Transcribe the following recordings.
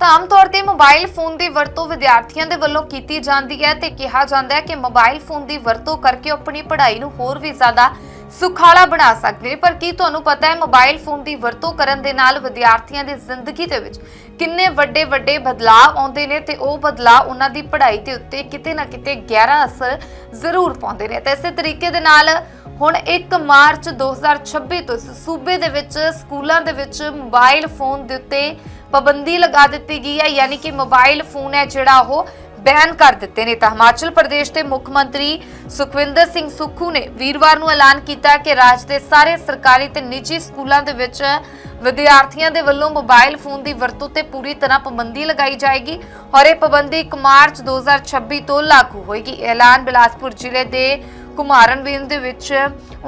ਤਾਂ ਆਮ ਤੌਰ ਤੇ ਮੋਬਾਈਲ ਫੋਨ ਦੀ ਵਰਤੋਂ ਵਿਦਿਆਰਥੀਆਂ ਦੇ ਵੱਲੋਂ ਕੀਤੀ ਜਾਂਦੀ ਹੈ ਤੇ ਕਿਹਾ ਜਾਂਦਾ ਹੈ ਕਿ ਮੋਬਾਈਲ ਫੋਨ ਦੀ ਵਰਤੋਂ ਕਰਕੇ ਆਪਣੀ ਪੜ੍ਹਾਈ ਨੂੰ ਹੋਰ ਵੀ ਜ਼ਿਆਦਾ ਸੁਖਾਲਾ ਬਣਾ ਸਕਦੇ ਨੇ। ਪਰ ਕੀ ਤੁਹਾਨੂੰ ਪਤਾ ਹੈ ਮੋਬਾਈਲ ਫੋਨ ਦੀ ਵਰਤੋਂ ਕਰਨ ਦੇ ਨਾਲ ਵਿਦਿਆਰਥੀਆਂ ਦੀ ਜ਼ਿੰਦਗੀ ਦੇ ਵਿੱਚ ਕਿੰਨੇ ਵੱਡੇ ਵੱਡੇ ਬਦਲਾਅ ਆਉਂਦੇ ਨੇ ਤੇ ਉਹ ਬਦਲਾਅ ਉਹਨਾਂ ਦੀ ਪੜ੍ਹਾਈ ਦੇ ਉੱਤੇ ਕਿਤੇ ਨਾ ਕਿਤੇ ਗਹਿਰਾ ਅਸਰ ਜ਼ਰੂਰ ਪਾਉਂਦੇ ਨੇ। ਤੇ ਇਸੇ ਤਰੀਕੇ ਦੇ ਨਾਲ ਹੁਣ 1 ਮਾਰਚ 2026 ਤੋਂ ਸੂਬੇ ਦੇ ਵਿੱਚ, ਸਕੂਲਾਂ ਦੇ ਵਿੱਚ ਮੋਬਾਈਲ ਫੋਨ ਦੇ ਉੱਤੇ ਪਾਬੰਦੀ ਲਗਾ ਦਿੱਤੀ ਗਈ ਹੈ, ਯਾਨੀ ਕਿ ਮੋਬਾਈਲ ਫੋਨ ਹੈ ਜਿਹੜਾ ਉਹ ਬੈਨ ਕਰ ਦਿੱਤੇ ਨੇ। ਤਾਂ ਹਿਮਾਚਲ ਪ੍ਰਦੇਸ਼ ਦੇ ਮੁੱਖ ਮੰਤਰੀ ਸੁਖਵਿੰਦਰ ਸਿੰਘ ਸੁੱਖੂ ਨੇ ਵੀਰਵਾਰ ਨੂੰ ਐਲਾਨ ਕੀਤਾ ਕਿ ਰਾਜ ਦੇ ਸਾਰੇ ਸਰਕਾਰੀ ਤੇ ਨਿੱਜੀ ਸਕੂਲਾਂ ਦੇ ਵਿੱਚ ਵਿਦਿਆਰਥੀਆਂ ਦੇ ਵੱਲੋਂ ਮੋਬਾਈਲ ਫੋਨ ਦੀ ਵਰਤੋਂ ਤੇ ਪੂਰੀ ਤਰ੍ਹਾਂ ਪਾਬੰਦੀ ਲਗਾਈ ਜਾਏਗੀ ਔਰ ਇਹ ਪਾਬੰਦੀ 1 ਮਾਰਚ 2026 ਤੋਂ ਲਾਗੂ ਹੋਏਗੀ। ਐਲਾਨ ਬਿਲਾਸਪੁਰ ਜ਼ਿਲ੍ਹੇ ਦੇ ਕੁਮਾਰਨਵੀਨ ਦੇ ਵਿੱਚ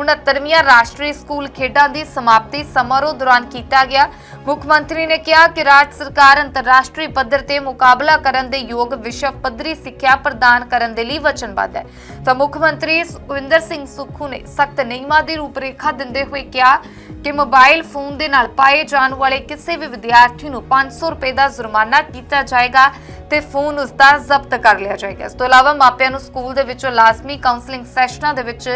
69ਵੀਂ ਰਾਸ਼ਟਰੀ ਸਕੂਲ ਖੇਡਾਂ ਦੀ ਸਮਾਪਤੀ ਸਮਾਰੋਹ ਦੌਰਾਨ ਕੀਤਾ ਗਿਆ। ਮੁੱਖ ਮੰਤਰੀ ਨੇ ਕਿਹਾ ਕਿ ਰਾਜ ਸਰਕਾਰ ਅੰਤਰਰਾਸ਼ਟਰੀ ਪੱਧਰ ਤੇ ਮੁਕਾਬਲਾ ਕਰਨ ਦੇ ਯੋਗ ਵਿਸ਼ਵ ਪੱਧਰੀ ਸਿੱਖਿਆ ਪ੍ਰਦਾਨ ਕਰਨ ਦੇ ਲਈ ਵਚਨਬੱਧ ਹੈ। ਤਾਂ ਮੁੱਖ ਮੰਤਰੀ ਸੁਖਵਿੰਦਰ ਸਿੰਘ ਸੁੱਖੂ ਨੇ ਸਖਤ ਨਿਯਮਾਂ ਦੀ ਰੂਪਰੇਖਾ ਦਿੰਦੇ ਹੋਏ ਕਿਹਾ ਕਿ ਮੋਬਾਈਲ ਫੋਨ ਦੇ ਨਾਲ ਪਾਏ ਜਾਣ ਵਾਲੇ ਕਿਸੇ ਵੀ ਵਿਦਿਆਰਥੀ ਨੂੰ 500 ਰੁਪਏ ਦਾ ਜੁਰਮਾਨਾ ਕੀਤਾ ਜਾਏਗਾ। ਤੇ ਫੋਨ ਉਸ ਦਾ ਜ਼ਬਤ ਕਰ ਲਿਆ ਜਾਏਗਾ। ਇਸ ਤੋਂ ਇਲਾਵਾ ਮਾਪਿਆਂ ਨੂੰ ਸਕੂਲ ਦੇ ਵਿੱਚੋਂ ਲਾਜ਼ਮੀ ਕਾਉਂਸਲਿੰਗ ਸੈਸ਼ਨਾਂ ਦੇ ਵਿੱਚ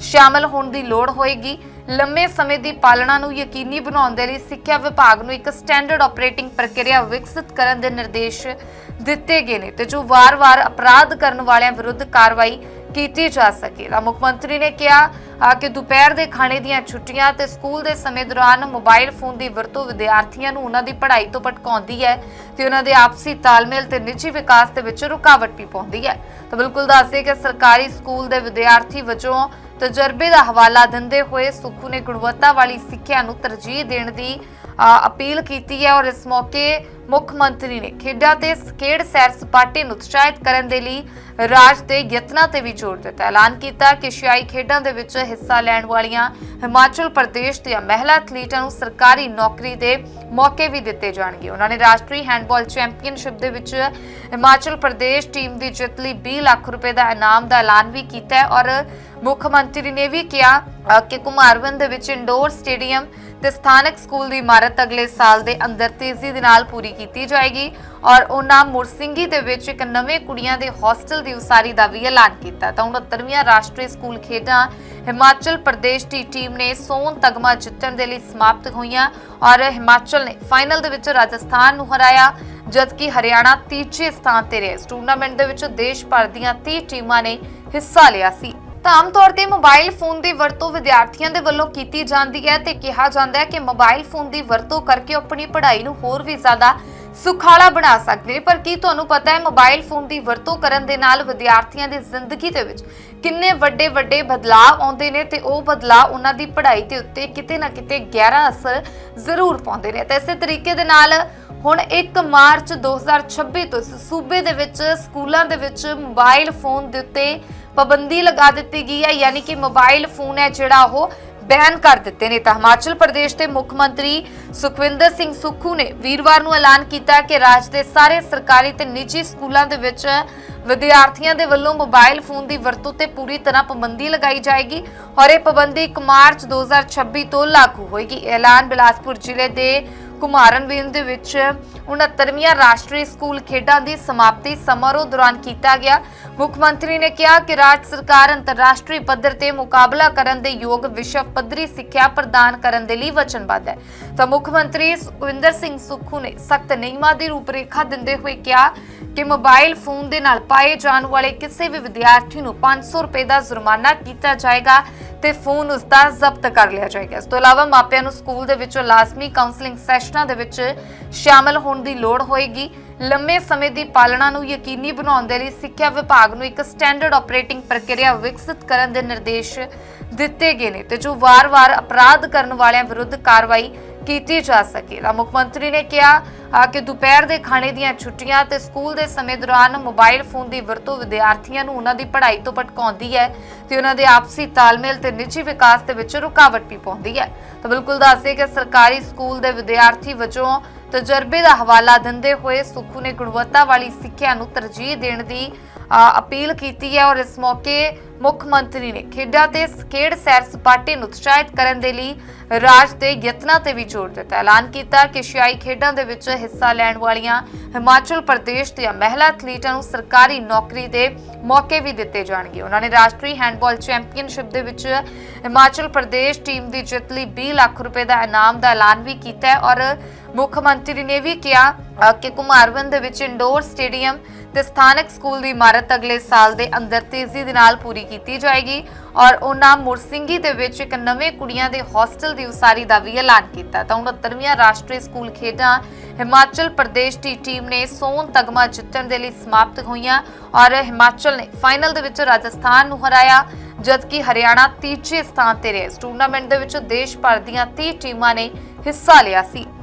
ਸ਼ਾਮਲ ਹੋਣ ਦੀ ਲੋੜ ਹੋਏਗੀ। ਲੰਮੇ ਸਮੇਂ ਦੀ ਪਾਲਣਾ ਨੂੰ ਯਕੀਨੀ ਬਣਾਉਣ ਦੇ ਲਈ ਸਿੱਖਿਆ ਵਿਭਾਗ ਨੂੰ ਇੱਕ ਸਟੈਂਡਰਡ ਆਪਰੇਟਿੰਗ ਪ੍ਰਕਿਰਿਆ ਵਿਕਸਿਤ ਕਰਨ ਦੇ ਨਿਰਦੇਸ਼ ਦਿੱਤੇ ਗਏ ਨੇ ਤੇ ਜੋ ਵਾਰ-ਵਾਰ ਅਪਰਾਧ ਕਰਨ ਵਾਲਿਆਂ ਵਿਰੁੱਧ ਕਾਰਵਾਈ ਕੀਤੀ ਜਾ ਸਕੇ। ਤਾਂ ਮੁੱਖ ਮੰਤਰੀ ਨੇ ਕਿਹਾ ਕਿ ਦੁਪਹਿਰ ਦੇ ਖਾਣੇ ਦੀਆਂ ਛੁੱਟੀਆਂ ਤੇ ਸਕੂਲ ਦੇ ਸਮੇਂ ਦੌਰਾਨ ਮੋਬਾਈਲ ਫੋਨ ਦੀ ਵਰਤੋਂ ਵਿਦਿਆਰਥੀਆਂ ਨੂੰ ਉਹਨਾਂ ਦੀ ਪੜ੍ਹਾਈ ਤੋਂ ਭਟਕਾਉਂਦੀ ਹੈ ਤੇ ਉਹਨਾਂ ਦੇ ਆਪਸੀ ਤਾਲਮੇਲ ਤੇ ਨਿੱਜੀ ਵਿਕਾਸ ਦੇ ਵਿੱਚ ਰੁਕਾਵਟ ਵੀ ਪਾਉਂਦੀ ਹੈ। ਤਾਂ ਬਿਲਕੁਲ ਦੱਸਦੇ ਕਿ ਸਰਕਾਰੀ ਸਕੂਲ ਦੇ ਵਿਦਿਆਰਥੀ ਵਜੋਂ ਤਜਰਬੇ ਦਾ ਹਵਾਲਾ ਦਿੰਦੇ ਹੋਏ ਸੁਖੂ ਨੇ ਗੁਣਵੱਤਾ ਵਾਲੀ ਸਿੱਖਿਆ ਨੂੰ ਤਰਜੀਹ ਦੇਣ ਦੀ ਅਪੀਲ ਕੀਤੀ ਹੈ ਔਰ ਇਸ ਮੌਕੇ ਮੁੱਖ ਮੰਤਰੀ ਨੇ ਖੇਡਾਂ ਤੇ ਖੇਡ ਸੈਰ ਸਪਾਟੇ ਨੂੰ ਉਤਸ਼ਾਹਿਤ ਕਰਨ ਦੇ ਲਈ ਰਾਜ ਦੇ ਯਤਨਾਂ ਤੇ ਵੀ ਜ਼ੋਰ ਦਿੱਤਾ। ਐਲਾਨ ਕੀਤਾ ਕਿ ਏਸ਼ੀਆਈ ਖੇਡਾਂ ਦੇ ਵਿੱਚ ਹਿੱਸਾ ਲੈਣ ਵਾਲੀਆਂ ਹਿਮਾਚਲ ਪ੍ਰਦੇਸ਼ ਦੀਆਂ ਮਹਿਲਾ ਐਥਲੀਟਾਂ ਨੂੰ ਸਰਕਾਰੀ ਨੌਕਰੀ ਦੇ ਮੌਕੇ ਵੀ ਦਿੱਤੇ ਜਾਣਗੇ। ਉਹਨਾਂ ਨੇ ਰਾਸ਼ਟਰੀ ਹੈਂਡਬਾਲ ਚੈਂਪੀਅਨਸ਼ਿਪ ਦੇ ਵਿੱਚ ਹਿਮਾਚਲ ਪ੍ਰਦੇਸ਼ ਟੀਮ ਦੀ ਜਿੱਤ ਲਈ 20 ਲੱਖ ਰੁਪਏ ਦਾ ਇਨਾਮ ਦਾ ਐਲਾਨ ਵੀ ਕੀਤਾ ਔਰ ਮੁੱਖ ਮੰਤਰੀ ਨੇ ਵੀ ਕਿਹਾ ਕਿ ਕੁਮਾਰਵਨ ਦੇ ਵਿੱਚ ਇੰਡੋਰ ਸਟੇਡੀਅਮ ਤੇ ਸਥਾਨਕ ਸਕੂਲ ਦੀ ਇਮਾਰਤ ਅਗਲੇ ਸਾਲ ਦੇ ਅੰਦਰ ਤੇਜ਼ੀ ਦੇ ਨਾਲ ਪੂਰੀ ਕੀਤੀ ਜਾਏਗੀ ਔਰ ਉਹਨਾਂ ਮੁਰਸਿੰਗੀ ਦੇ ਵਿੱਚ ਇੱਕ ਨਵੇਂ ਕੁੜੀਆਂ ਦੇ ਹੋਸਟਲ ਦੀ ਉਸਾਰੀ ਦਾ ਵੀ ਐਲਾਨ ਕੀਤਾ। ਤਾਂ 69ਵੀਂ ਰਾਸ਼ਟਰੀ ਸਕੂਲ ਖੇਡਾਂ ਹਿਮਾਚਲ ਪ੍ਰਦੇਸ਼ ਦੀ ਟੀਮ ਨੇ ਸੋਨ ਤਗਮਾ ਜਿੱਤਣ ਦੇ ਲਈ ਸਮਾਪਤ ਹੋਈਆਂ ਔਰ ਹਿਮਾਚਲ ਨੇ ਫਾਈਨਲ ਦੇ ਵਿੱਚ ਰਾਜਸਥਾਨ ਨੂੰ ਹਰਾਇਆ, ਜਦਕਿ ਹਰਿਆਣਾ ਤੀਜੇ ਸਥਾਨ ਤੇ ਰਿਹਾ। ਇਸ ਟੂਰਨਾਮੈਂਟ ਦੇ ਵਿੱਚ ਦੇਸ਼ ਭਰ ਦੀਆਂ 30 ਟੀਮਾਂ ਨੇ ਹਿੱਸਾ ਲਿਆ ਸੀ। ਤਾਂ ਆਮ ਤੌਰ ਤੇ ਮੋਬਾਈਲ ਫੋਨ ਦੀ ਵਰਤੋਂ ਵਿਦਿਆਰਥੀਆਂ ਦੇ ਵੱਲੋਂ ਕੀਤੀ ਜਾਂਦੀ ਹੈ ਤੇ ਕਿਹਾ ਜਾਂਦਾ ਹੈ ਕਿ ਮੋਬਾਈਲ ਫੋਨ ਦੀ ਵਰਤੋਂ ਕਰਕੇ ਉਹ ਆਪਣੀ ਪੜ੍ਹਾਈ ਨੂੰ ਹੋਰ ਵੀ ਜ਼ਿਆਦਾ ਸੁਖਾਲਾ ਬਣਾ ਸਕਦੇ ਨੇ। ਪਰ ਕੀ ਤੁਹਾਨੂੰ ਪਤਾ ਹੈ, ਮੋਬਾਈਲ ਫੋਨ ਦੀ ਵਰਤੋਂ ਕਰਨ ਦੇ ਨਾਲ ਵਿਦਿਆਰਥੀਆਂ ਦੀ ਜ਼ਿੰਦਗੀ ਦੇ ਵਿੱਚ ਕਿੰਨੇ ਵੱਡੇ ਵੱਡੇ ਬਦਲਾਅ ਆਉਂਦੇ ਨੇ ਤੇ ਉਹ ਬਦਲਾਅ ਉਹਨਾਂ ਦੀ ਪੜ੍ਹਾਈ ਦੇ ਉੱਤੇ ਕਿਤੇ ਨਾ ਕਿਤੇ ਗਹਿਰਾ ਅਸਰ ਜ਼ਰੂਰ ਪਾਉਂਦੇ ਨੇ। ਤੇ ਇਸੇ ਤਰੀਕੇ ਦੇ ਨਾਲ ਹੁਣ 1 ਮਾਰਚ 2026 ਤੋਂ ਸੂਬੇ ਦੇ ਵਿੱਚ, ਸਕੂਲਾਂ ਦੇ ਵਿੱਚ ਮੋਬਾਈਲ ਫੋਨ ਦੇ ਉੱਤੇ ਪਾਬੰਦੀ ਲਗਾ ਦਿੱਤੀ ਗਈ ਹੈ, ਯਾਨੀ ਕਿ ਮੋਬਾਈਲ ਫੋਨ ਹੈ ਜਿਹੜਾ ਉਹ ਬੈਨ ਕਰ ਦਿੱਤੇ ਨੇ। ਤਾਂ ਹਿਮਾਚਲ ਪ੍ਰਦੇਸ਼ ਦੇ ਮੁੱਖ ਮੰਤਰੀ ਸੁਖਵਿੰਦਰ ਸਿੰਘ ਸੁੱਖੂ ਨੇ ਵੀਰਵਾਰ ਨੂੰ ਐਲਾਨ ਕੀਤਾ ਕਿ ਰਾਜ ਦੇ ਸਾਰੇ ਸਰਕਾਰੀ ਤੇ ਨਿੱਜੀ ਸਕੂਲਾਂ ਦੇ ਵਿੱਚ ਵਿਦਿਆਰਥੀਆਂ ਦੇ ਵੱਲੋਂ ਮੋਬਾਈਲ ਫੋਨ ਦੀ ਵਰਤੋਂ ਤੇ ਪੂਰੀ ਤਰ੍ਹਾਂ ਪਾਬੰਦੀ ਲਗਾਈ ਜਾਏਗੀ ਔਰ ਇਹ ਪਾਬੰਦੀ 1 ਮਾਰਚ 2026 ਤੋਂ ਲਾਗੂ ਹੋਏਗੀ। ਐਲਾਨ ਬਿਲਾਸਪੁਰ ਜ਼ਿਲ੍ਹੇ ਦੇ ਕੁਮਾਰਨਵੀਨ ਦੇ ਵਿੱਚ 69ਵੀਂ ਰਾਸ਼ਟਰੀ ਸਕੂਲ ਖੇਡਾਂ ਦੀ ਸਮਾਪਤੀ ਸਮਾਰੋਹ ਦੌਰਾਨ ਕੀਤਾ ਗਿਆ। ਮੁੱਖ ਮੰਤਰੀ ਨੇ ਕਿਹਾ ਕਿ ਰਾਜ ਸਰਕਾਰ ਅੰਤਰਰਾਸ਼ਟਰੀ ਪੱਧਰ ਤੇ ਮੁਕਾਬਲਾ ਕਰਨ ਦੇ ਯੋਗ ਵਿਸ਼ਵ ਪੱਧਰੀ ਸਿੱਖਿਆ ਪ੍ਰਦਾਨ ਕਰਨ ਦੇ ਲਈ ਵਚਨਬੱਧ ਹੈ। ਤਾਂ ਮੁੱਖ ਮੰਤਰੀ ਸੁਖਵਿੰਦਰ ਸਿੰਘ ਸੁੱਖੂ ਨੇ ਸਖਤ ਨਿਯਮਾਂ ਦੀ ਰੂਪਰੇਖਾ ਦਿੰਦੇ ਹੋਏ ਕਿਹਾ ਕਿ ਮੋਬਾਈਲ ਫੋਨ ਦੇ ਨਾਲ ਪਾਏ ਜਾਣ ਵਾਲੇ ਕਿਸੇ ਵੀ ਵਿਦਿਆਰਥੀ ਨੂੰ 500 ਰੁਪਏ ਦਾ ਜੁਰਮਾਨਾ ਕੀਤਾ ਜਾਏਗਾ। ਤੇ ਫੋਨ ਉਸ ਦਾ ਜ਼ਬਤ ਕਰ ਲਿਆ ਜਾਏਗਾ। ਇਸ ਤੋਂ ਇਲਾਵਾ ਮਾਪਿਆਂ ਨੂੰ ਸਕੂਲ ਦੇ ਵਿੱਚੋਂ ਲਾਜ਼ਮੀ ਕਾਉਂਸਲਿੰਗ ਸੈਸ਼ਨਾਂ ਦੇ ਵਿੱਚ ਸ਼ਾਮਲ ਹੋਣ ਦੀ ਲੋੜ ਹੋਏਗੀ। ਲੰਮੇ ਸਮੇਂ ਦੀ ਪਾਲਣਾ ਨੂੰ ਯਕੀਨੀ ਬਣਾਉਣ ਦੇ ਲਈ ਸਿੱਖਿਆ ਵਿਭਾਗ ਨੂੰ ਇੱਕ ਸਟੈਂਡਰਡ ਆਪਰੇਟਿੰਗ ਪ੍ਰਕਿਰਿਆ ਵਿਕਸਿਤ ਕਰਨ ਦੇ ਨਿਰਦੇਸ਼ ਦਿੱਤੇ ਗਏ ਨੇ ਤੇ ਜੋ ਵਾਰ-ਵਾਰ ਅਪਰਾਧ ਕਰਨ ਵਾਲਿਆਂ ਵਿਰੁੱਧ ਕਾਰਵਾਈ ਕੀਤੀ ਜਾ ਸਕੇ। ਮੁੱਖ ਮੰਤਰੀ ਨੇ ਕਿਹਾ ਕਿ ਦੁਪਹਿਰ ਦੇ ਖਾਣੇ ਦੀਆਂ ਛੁੱਟੀਆਂ ਤੇ ਸਕੂਲ ਦੇ ਸਮੇਂ ਦੌਰਾਨ ਮੋਬਾਈਲ ਫੋਨ ਦੀ ਵਰਤੋਂ ਵਿਦਿਆਰਥੀਆਂ ਨੂੰ ਉਹਨਾਂ ਦੀ ਪੜ੍ਹਾਈ ਤੋਂ ਭਟਕਾਉਂਦੀ ਹੈ ਤੇ ਉਹਨਾਂ ਦੇ ਆਪਸੀ ਤਾਲਮੇਲ ਤੇ ਨਿੱਜੀ ਵਿਕਾਸ ਦੇ ਵਿੱਚ ਰੁਕਾਵਟ ਵੀ ਪਾਉਂਦੀ ਹੈ। ਤਾਂ ਬਿਲਕੁਲ ਦੱਸਦੇ ਕਿ ਸਰਕਾਰੀ ਸਕੂਲ ਦੇ ਵਿਦਿਆਰਥੀ ਵਜੋਂ ਤਜਰਬੇ ਦਾ ਹਵਾਲਾ ਦਿੰਦੇ ਹੋਏ ਸੁਖੂ ਨੇ ਗੁਣਵੱਤਾ ਵਾਲੀ ਸਿੱਖਿਆ ਨੂੰ ਤਰਜੀਹ ਦੇਣ ਦੀ ਅਪੀਲ ਕੀਤੀ ਹੈ ਔਰ ਇਸ ਮੌਕੇ ਮੁੱਖ ਮੰਤਰੀ ਨੇ ਖੇਡਾਂ ਤੇ ਖੇਡ ਸੈਰ ਸਪਾਟੇ ਨੂੰ ਉਤਸ਼ਾਹਿਤ ਕਰਨ ਦੇ ਲਈ ਰਾਜ ਦੇ ਯਤਨਾਂ ਤੇ ਵੀ ਜ਼ੋਰ ਦਿੱਤਾ। ਐਲਾਨ ਕੀਤਾ ਕਿ ਏਸ਼ੀਆਈ ਖੇਡਾਂ ਦੇ ਵਿੱਚ ਹਿੱਸਾ ਲੈਣ ਵਾਲੀਆਂ ਹਿਮਾਚਲ ਪ੍ਰਦੇਸ਼ ਦੀਆਂ ਮਹਿਲਾ ਐਥਲੀਟਾਂ ਨੂੰ ਸਰਕਾਰੀ ਨੌਕਰੀ ਦੇ ਮੌਕੇ ਵੀ ਦਿੱਤੇ ਜਾਣਗੇ। ਉਹਨਾਂ ਨੇ ਰਾਸ਼ਟਰੀ ਹੈਂਡਬਾਲ ਚੈਂਪੀਅਨਸ਼ਿਪ ਦੇ ਵਿੱਚ ਹਿਮਾਚਲ ਪ੍ਰਦੇਸ਼ ਟੀਮ ਦੀ ਜਿੱਤ ਲਈ 20 ਲੱਖ ਰੁਪਏ ਦਾ ਇਨਾਮ ਦਾ ਐਲਾਨ ਵੀ ਕੀਤਾ ਔਰ ਮੁੱਖ ਮੰਤਰੀ ਨੇ ਵੀ ਕਿਹਾ ਕਿ ਕੁਮਾਰਵਨ ਦੇ ਵਿੱਚ ਇੰਡੋਰ ਸਟੇਡੀਅਮ ਤੇ ਸਥਾਨਕ ਸਕੂਲ ਦੀ ਇਮਾਰਤ ਅਗਲੇ ਸਾਲ ਦੇ ਅੰਦਰ ਤੇਜ਼ੀ ਦੇ ਨਾਲ ਪੂਰੀ ਕੀਤੀ ਜਾਏਗੀ ਔਰ ਉਹਨਾਂ ਮੁਰਸਿੰਗੀ ਦੇ ਵਿੱਚ ਇੱਕ ਨਵੇਂ ਕੁੜੀਆਂ ਦੇ ਹੋਸਟਲ ਦੀ ਉਸਾਰੀ ਦਾ ਵੀ ਐਲਾਨ ਕੀਤਾ। ਤਾਂ 69ਵੀਂ ਰਾਸ਼ਟਰੀ ਸਕੂਲ ਖੇਡਾਂ ਹਿਮਾਚਲ ਪ੍ਰਦੇਸ਼ ਦੀ ਟੀਮ ਨੇ ਸੋਨ ਤਗਮਾ ਜਿੱਤਣ ਦੇ ਲਈ ਸਮਾਪਤ ਹੋਈਆਂ ਔਰ ਹਿਮਾਚਲ ਨੇ ਫਾਈਨਲ ਦੇ ਵਿੱਚ ਰਾਜਸਥਾਨ ਨੂੰ ਹਰਾਇਆ, ਜਦਕਿ ਹਰਿਆਣਾ ਤੀਜੇ ਸਥਾਨ ਤੇ ਰਿਹਾ। ਇਸ ਟੂਰਨਾਮੈਂਟ ਦੇ ਵਿੱਚ ਦੇਸ਼ ਭਰ ਦੀਆਂ 30 ਟੀਮਾਂ ਨੇ ਹਿੱਸਾ ਲਿਆ ਸੀ।